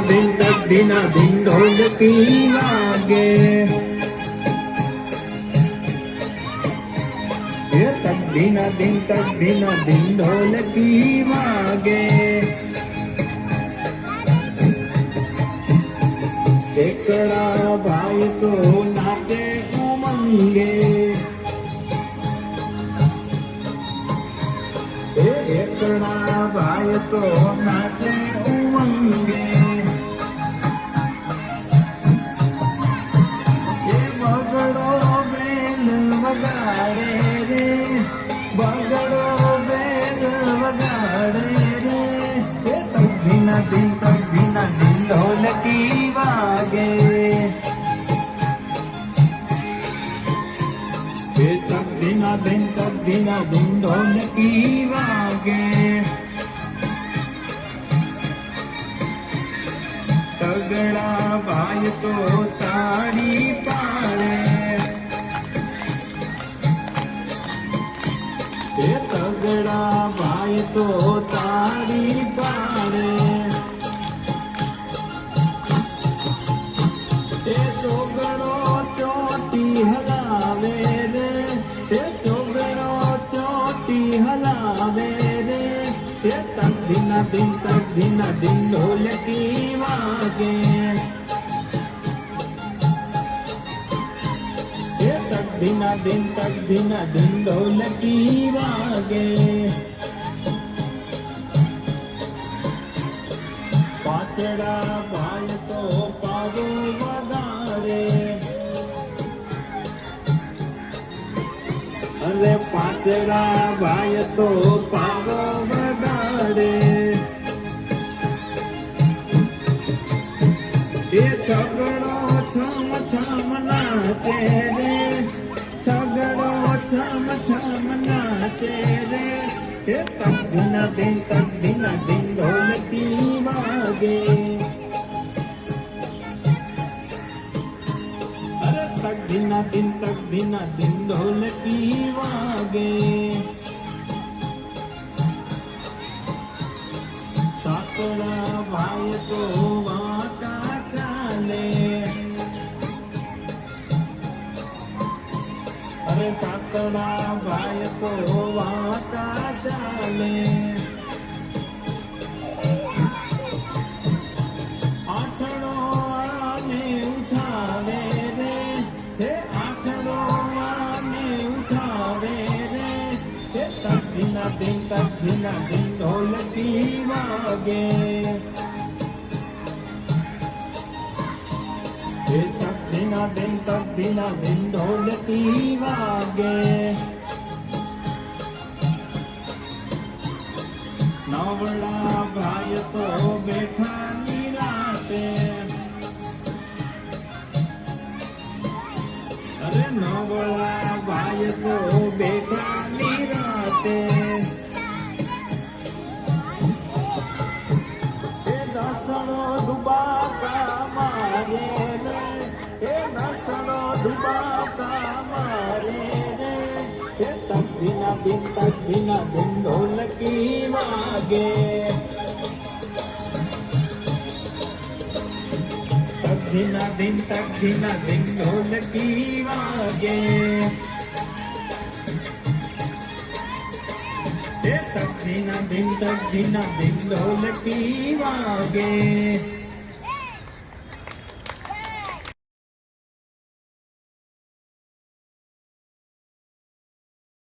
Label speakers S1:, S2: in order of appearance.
S1: ધીના તક ધીના દિન ઢોલકી વાગે એ તક ધીના દિન તક ધીના દિન ઢોલકી વાગે એકડા ભાઈ તો નાચે ઉમંગે એકડા ભાઈ તો નાચે તકધીના દિન તકધીના દિન ઢોલકી વાગે તગડા ભાઈ તો તારી પાડે એ તગડા ભાઈ તો તાળી હલાવે રે એ તક ધીના દિન તક ધીના દિન ઢોલકી વાગે એ પાછડા ભાઈ તો પાવો વડાડે એ છગડો છમ છમ નાચે રે. છગડો છમ છમ નાચે રે. એ તક દિના દિન તક દિના દિન ઢોલકી વાગે. તક દિના દિન તક દિના દિન ઢોલકી વાગે સાતડા ભાઈ તો વાંકા ચાલે અરે સાતડા ધીના તક ધીના દિન ઢોલકી વાગે હે તક ધીના દિન તક ધીના દિન ઢોલકી વાગે નવડા ભાઈ તો બેઠા નિરાતે અરે નવડા ભાઈ તો ડુબાકા દિન તક દિન દિન ઢોલકી વાગે તકદીના દિન તકદીના દિન ઢોલકી વાગે તક તકદીના દિન તકદીના દિન ઢોલકી વાગે